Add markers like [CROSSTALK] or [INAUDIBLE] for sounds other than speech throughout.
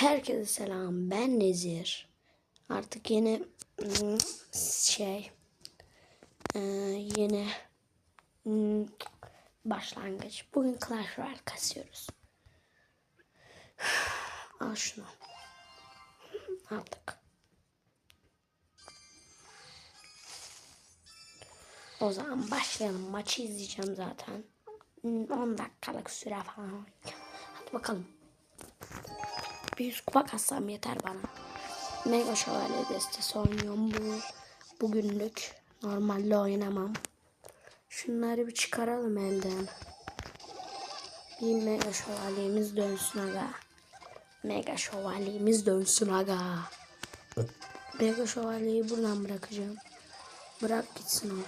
Herkese selam. Ben Nezir. Artık yeni hmm, şey e, yeni hmm, başlangıç. Bugün Clash Royale kasıyoruz. [SIGHS] Al şunu. [LAUGHS] Aldık. O zaman başlayalım. Maçı izleyeceğim zaten. Hmm, 10 dakikalık süre falan. Hadi bakalım. Bir yüz kupa kassam yeter bana. Mega şövalye destesi oynuyorum bu. Bugünlük. Normalde oynamam. Şunları bir çıkaralım elden. Bir mega şövalyemiz dönsün aga. Mega şövalyemiz dönsün aga. Mega şövalyeyi buradan bırakacağım. Bırak gitsin o.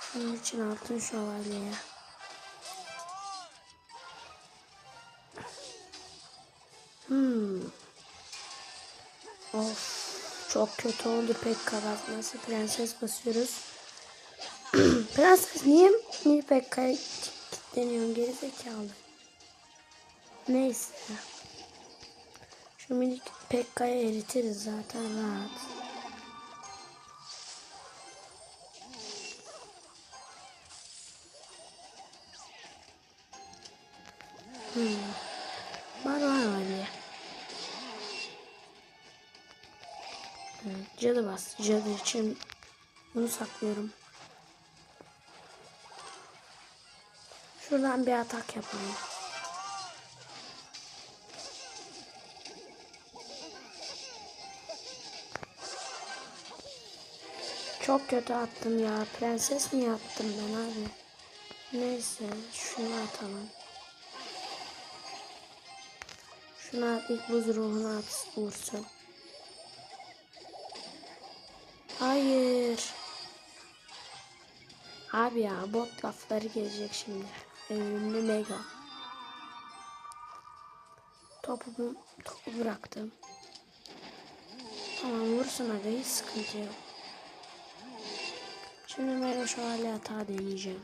Şunun için altın şövalyeye. Hmm. Of. Çok kötü oldu pek kapatması. Prenses basıyoruz. [CLEARS THROAT] Prenses niye mini Pekka'ya kilitleniyorsun geri zekalı. Neyse. Şu mini Pekka'yı eritiriz zaten rahat. Hmm. Var var ya. Cadı bas. Cadı için bunu saklıyorum. Şuradan bir atak yapalım. Çok kötü attım ya. Prenses mi yaptım ben abi? Neyse şunu atalım. Şuna ilk buz ruhunu at vursun. Hayır. Abi ya bot lafları gelecek şimdi. Ünlü mega. Topu, topu bıraktım. Tamam vursun aga hiç sıkıntı yok. Şimdi mega şövalye hata deneyeceğim.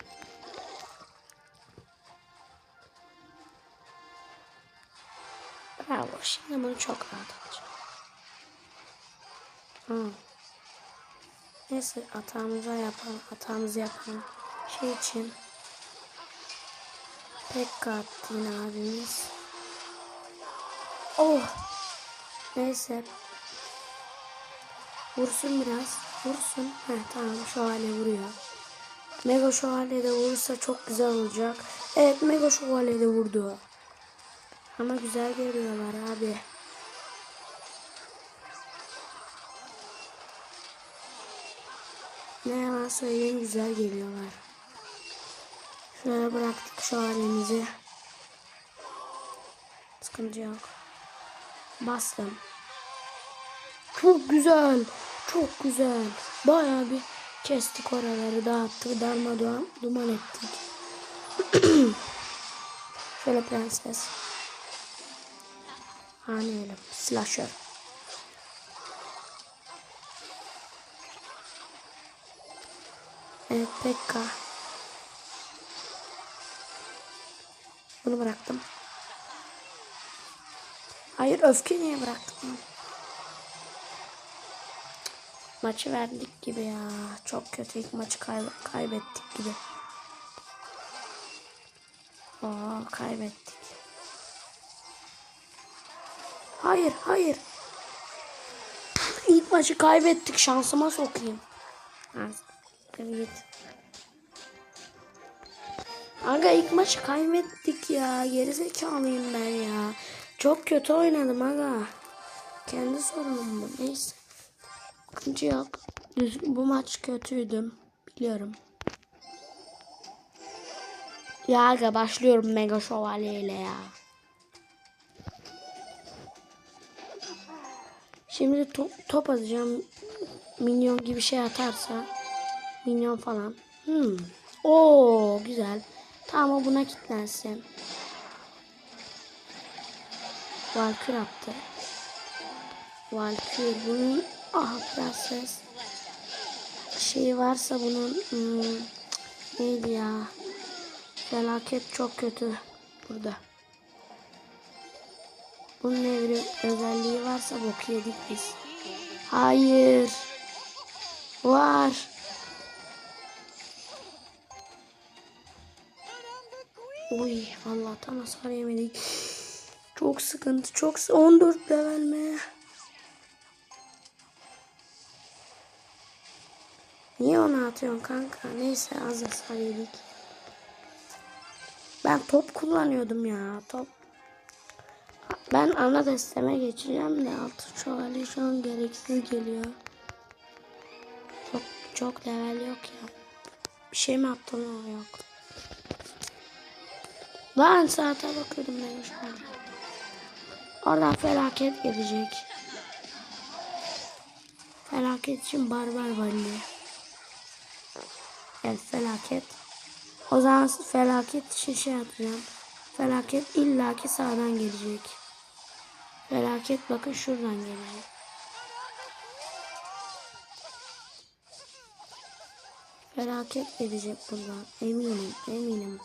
Bravo. Şimdi bunu çok rahat alacağım. Hı. Neyse hatamızı yapalım. Hatamızı yapalım. Şey için Pekka attı yine abimiz. Oh. Neyse. Vursun biraz. Vursun. Heh, tamam şövalye vuruyor. Mega şövalye de vurursa çok güzel olacak. Evet Mega şövalye de vurdu. Ama güzel geliyorlar abi. Ne yalan söyleyeyim güzel geliyorlar. Şöyle bıraktık şu halimizi. Sıkıntı yok. Bastım. Çok güzel. Çok güzel. Bayağı bir kestik oraları dağıttık. Darmadağın duman ettik. [CLEARS THROAT] Şöyle prenses. Haneyelim. Slasher. Evet. Bunu bıraktım. Hayır öfke niye bıraktım? Maçı verdik gibi ya. Çok kötü ilk maçı kay kaybettik gibi. Aa kaybettik. Hayır, hayır. İlk maçı kaybettik. Şansıma sokayım. Evet. Aga ilk maçı kaybettik ya. Gerizekalıyım ben ya. Çok kötü oynadım aga. Kendi sorunum bu. Neyse. Sıkıntı yok. Bu maç kötüydüm. Biliyorum. Ya aga başlıyorum Mega Şövalye ile ya. Şimdi top, top atacağım. Minyon gibi şey atarsa. Minyon falan. Hmm. Oo güzel. Tamam o buna kilitlensin. Valkür attı. Valkür bunun ah prenses. Şey varsa bunun hmm, neydi ya? Felaket çok kötü burada. Bunun evrim özelliği varsa bok yedik biz. Hayır. Var. Uy Allah'tan hasar yemedik. Çok sıkıntı. Çok sı- 14 level mi? Niye onu atıyorsun kanka? Neyse az hasar yedik. Ben top kullanıyordum ya. Top. Ben ana desteme geçeceğim de altı şövalye şu an gereksiz geliyor. Çok çok level yok ya. Bir şey mi yaptım o yok. Lan saate bakıyordum ben şu an. Oradan felaket gelecek. Felaket için barbar valli. Evet felaket. O zaman felaket için şey yapacağım. Felaket illaki sağdan gelecek. Felaket bakın şuradan gelecek. Felaket gelecek buradan. Eminim, eminim.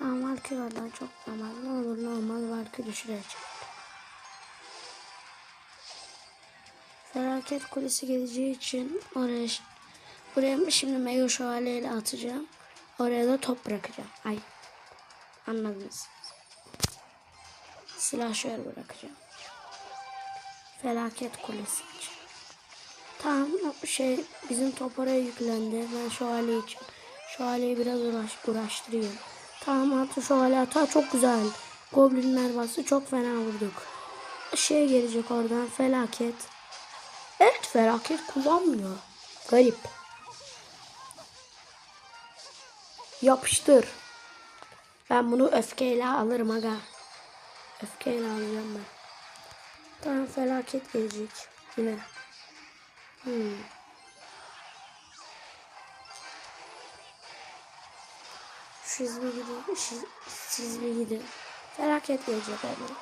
Tamam Valkyrie oradan çok zaman. Ne olur ne olmaz Valkyrie çık. Felaket kulesi geleceği için oraya buraya şimdi mega şövalyeyle atacağım. Oraya da top bırakacağım. Ay. Anladınız. Silahşör bırakacağım. Felaket kulesi için. Tamam şey bizim top oraya yüklendi. Ben şövalye için. Şövalyeyi biraz uğraş, uğraştırıyorum. Tamam altı şövalye hata çok güzel. Goblinler bastı çok fena vurduk. Şey gelecek oradan felaket. Evet felaket kullanmıyor. Garip. Yapıştır. Ben bunu öfkeyle alırım aga. Öfkeyle alacağım ben. Tamam felaket gelecek. Yine. Hmm. Siz mi gidin? Siz, siz mi gidin? Felaket gelecek abi.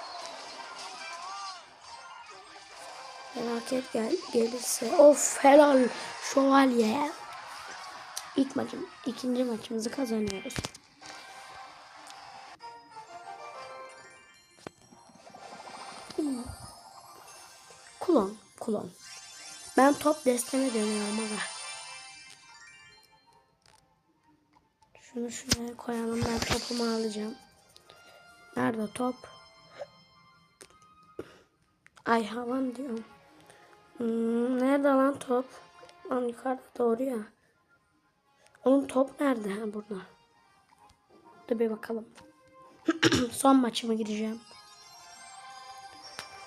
Felaket gel gelirse. Of helal şövalye. İlk maçım, ikinci maçımızı kazanıyoruz. Hmm. Kulon, kulon. Ben top desteme dönüyorum aga. Şunu şuraya koyalım. Ben topumu alacağım. Nerede top? Ay havan diyorum. Hmm, nerede lan top? Lan yukarıda doğru ya. Onun top nerede? Ha burada. Dur bir bakalım. [CLEARS THROAT] Son maçıma gireceğim.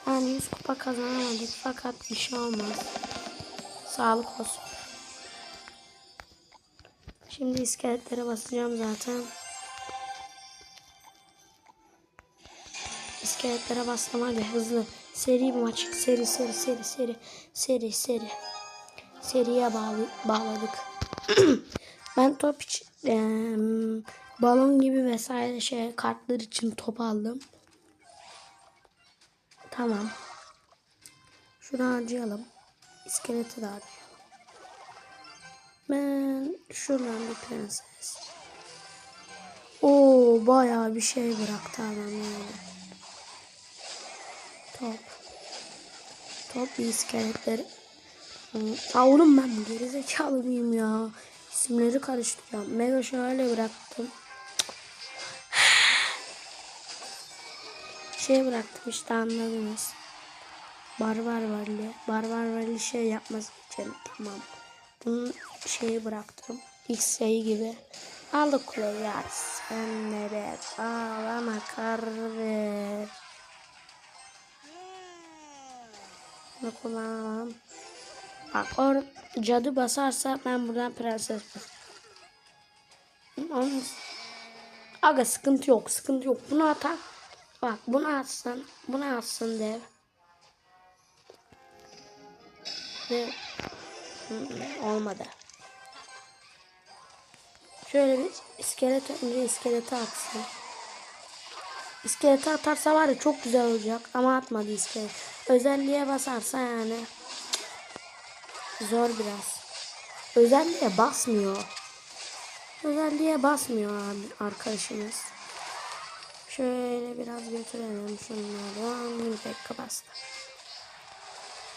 Yani 100 kupa kazanamadık fakat bir şey olmaz. Sağlık olsun. Şimdi iskeletlere basacağım zaten. İskeletlere bastım hadi hızlı. Seri bir maç. Seri seri seri seri seri seri. Seriye bağlı, bağladık. [CLEARS THROAT] ben top için eee, balon gibi vesaire şey kartlar için top aldım. Tamam. Şunu harcayalım. İskeleti de harcayalım. Ben şuradan bir prenses. Oo bayağı bir şey bıraktı adam yani. Top. Top bir iskeletleri. Oğlum ben gerizekalı mıyım ya? İsimleri karıştırıyorum. Mega şöyle bıraktım. [SIGHS] Şey bıraktım işte anladınız. Barbar varlı. Barbar varlı şey yapmaz için tamam. Bunun şeyi bıraktım. X'yi gibi. Aldık kuleyi ya. Sen nereye? Ağlama kardeş. Bunu kullanalım. Bak or cadı basarsa ben buradan prenses Onun... Aga sıkıntı yok sıkıntı yok. Bunu atar. Bak bunu atsın. Bunu atsın dev. Ve olmadı. Şöyle bir iskelet önce iskeleti atsın. İskeleti atarsa var ya çok güzel olacak ama atmadı iskelet. Özelliğe basarsa yani zor biraz. Özelliğe basmıyor. Özelliğe basmıyor abi arkadaşımız. Şöyle biraz götürelim şunlardan. Bir dakika bastı.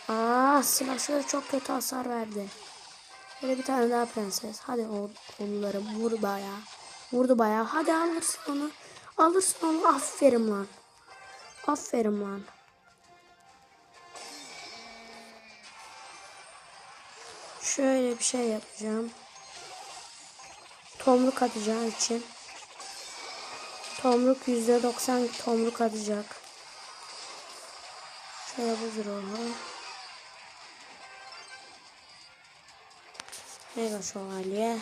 Aa silahşör çok kötü hasar verdi. Şöyle bir tane daha prenses. Hadi o onları vur bayağı. Vurdu bayağı. Hadi alırsın onu. Alırsın onu. Aferin lan. Aferin lan. Şöyle bir şey yapacağım. Tomruk atacağı için. Tomruk %90 tomruk atacak. Şöyle buzur onu. Mega şövalye.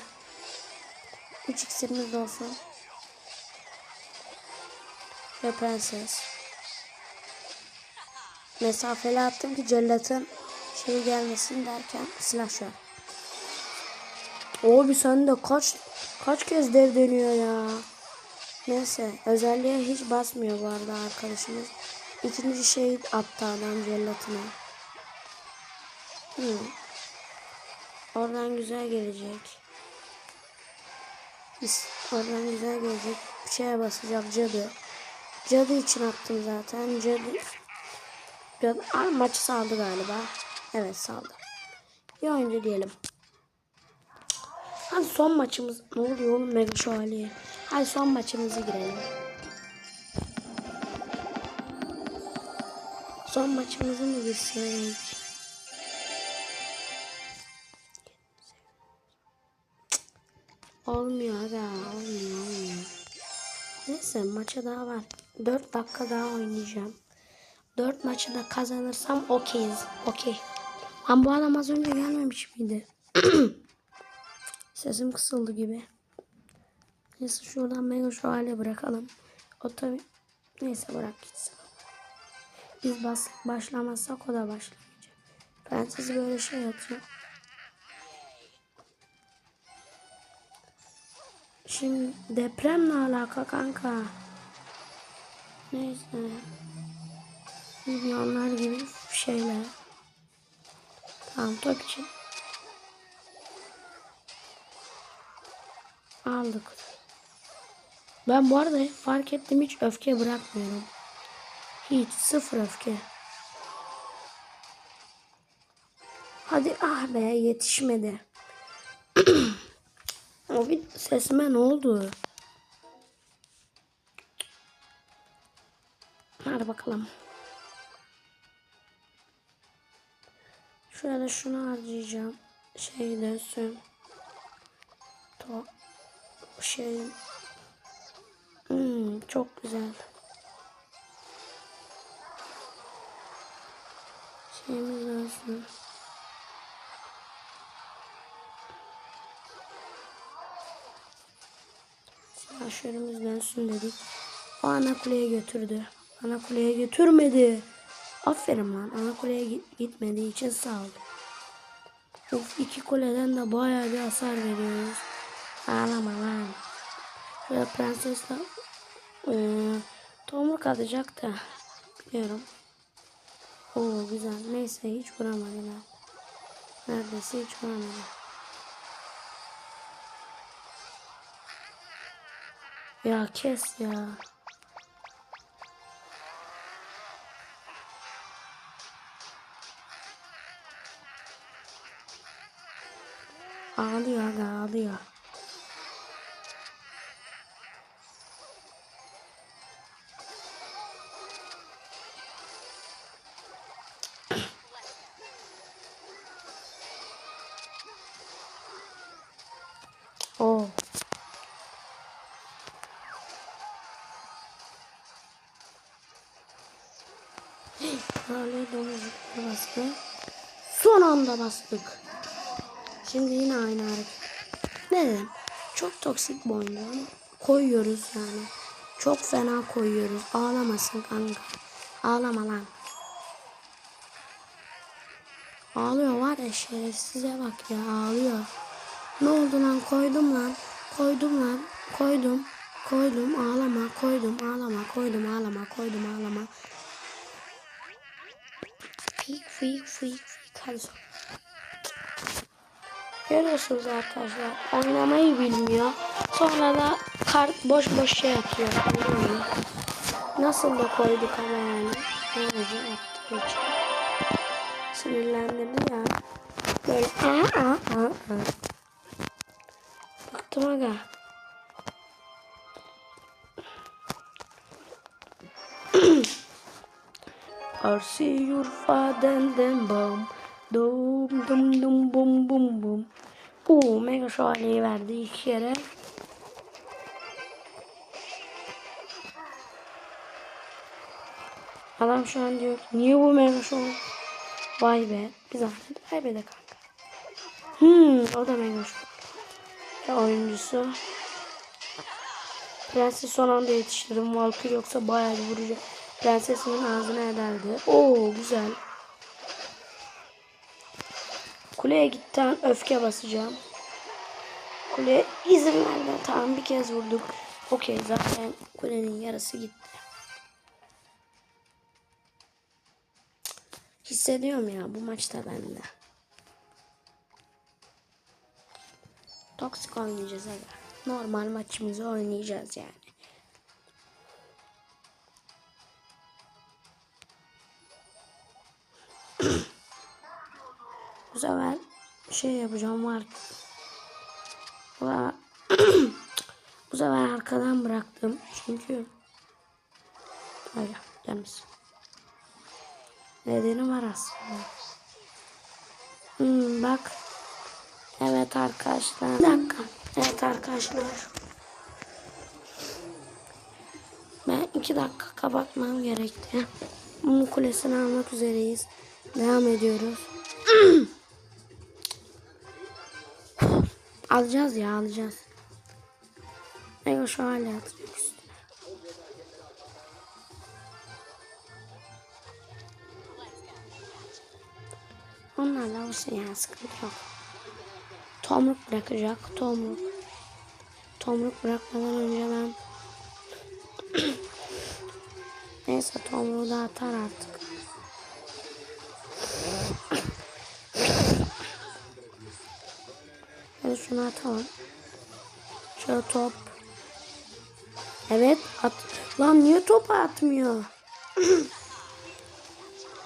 3 iksirimiz olsun. Ve prenses. Mesafeli attım ki cellatın şey gelmesin derken silah şu an. Abi sen de kaç kaç kez dev dönüyor ya. Neyse özelliğe hiç basmıyor bu arada arkadaşımız. İkinci şey attı adam cellatına. Hmm. Oradan güzel gelecek. Oradan güzel gelecek. Bir şeye basacak cadı. Cadı için attım zaten. Cadı. Cadı. Aa, maçı saldı galiba. Evet saldı. Bir oyuncu diyelim. Hadi son maçımız. Ne oluyor oğlum Mega Şövalye? Hadi son maçımıza girelim. Son maçımızı mı girsek? Olmuyor aga olmuyor olmuyor. Neyse maça daha var. 4 dakika daha oynayacağım. 4 maçı da kazanırsam okeyiz. Okey. Lan bu adam az önce gelmemiş miydi? [CLEARS THROAT] Sesim kısıldı gibi. Neyse şuradan mega şu hale bırakalım. O tabi neyse bırak gitsin. Biz bas, başlamazsak o da başlamayacak. Prenses böyle şey atıyor. Şimdi depremle alaka kanka. Neyse. Milyonlar gibi şeyler. Tamam top için. Aldık. Ben bu arada fark ettim hiç öfke bırakmıyorum. Hiç sıfır öfke. Hadi ah be yetişmedi. Bir sesime ne oldu? Hadi bakalım. Şöyle şunu harcayacağım. Şey dönsün. To şey. Hmm, çok güzel. Şeyimiz dönsün. Silahşörümüz dönsün dedik. O ana kuleye götürdü. Ana kuleye götürmedi. Aferin lan. Ana kuleye git- gitmediği için sağ ol. Of iki kuleden de bayağı bir hasar veriyoruz. Ağlama lan. Şöyle prensesle eee tomruk atacak da. Biliyorum. Oo güzel. Neyse hiç vuramadılar. Neredeyse hiç vuramadılar. Ya kes ya. Ağlıyor ağlıyor. Böyle domuzlukla bastı. Son anda bastık. Şimdi yine aynı hareket. Ne dedim? Çok toksik bir ama koyuyoruz yani. Çok fena koyuyoruz. Ağlamasın kanka. Ağlama lan. Ağlıyor var ya şerefsize bak ya ağlıyor. Ne oldu lan koydum lan. Koydum lan. Koydum. Koydum ağlama koydum ağlama koydum ağlama koydum ağlama. Fik fik fik fik hadi sonra. Görüyorsunuz arkadaşlar oynamayı bilmiyor. Sonra da kart boş boş şey atıyor. Bilmiyorum. Nasıl da koyduk ama yani. Ne olacak için. Sinirlendirdi ya. Böyle aa aa aa. Bıktım aga. I see your father and then bum. Dum dum dum bum bum bum. Oo mega şövalyeyi verdi iki kere. Adam şu an diyor niye bu mega şövalye? Vay be. Bir zahmet. Vay be de kanka. Hmm, o da mega şövalye oyuncusu. Prenses son anda yetiştirdim. Valkyrie yoksa bayağı vuracak. Prensesimin ağzına ederdi. Oo güzel. Kuleye gitten öfke basacağım. Kule izin verdi. Tamam bir kez vurduk. Okey zaten kulenin yarısı gitti. Hissediyorum ya bu maçta bende. Toksik oynayacağız aga. Normal maçımızı oynayacağız yani. Sefer şey yapacağım var. [CLEARS THROAT] Bu sefer, arkadan bıraktım. Çünkü öyle gelmesin. Nedeni var aslında. Hmm, bak. Evet arkadaşlar. Bir dakika. Evet arkadaşlar. Ben iki dakika kapatmam gerekti. Mum kulesini almak üzereyiz. Devam ediyoruz. [CLEARS THROAT] alacağız ya alacağız. Mega şu hale atacak üstüne. Onlarla olsun yani sıkıntı yok. Tomruk bırakacak. Tomruk. Tomruk bırakmadan önce ben [CLEARS THROAT] Neyse tomruğu da atar artık. Şunu atalım. Şöyle top. Evet at. Lan niye top atmıyor? [CLEARS THROAT]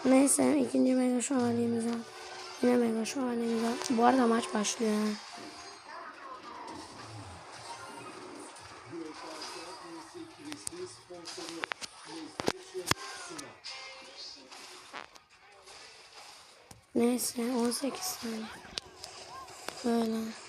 Neyse ikinci mega şövalyemiz al. Yine mega şövalyemiz al. Bu arada maç başlıyor. Neyse 18 saniye. Böyle.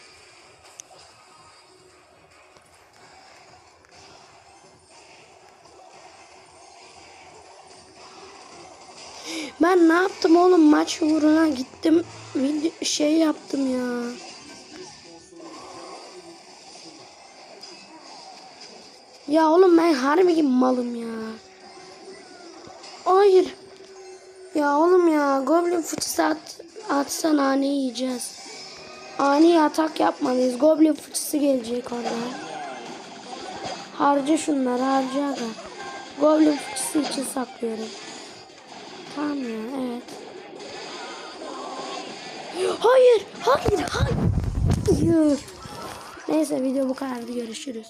Ben ne yaptım oğlum maç uğruna gittim video şey yaptım ya. Ya oğlum ben harbi malım ya. Hayır. Ya oğlum ya Goblin fıçısı at, atsan ani yiyeceğiz. Ani atak yapmalıyız. Goblin fıçısı gelecek oradan. Harca şunları harca. Goblin fıçısı için saklıyorum. Tamam evet. Hayır hayır hayır. Neyse video bu kadardı görüşürüz.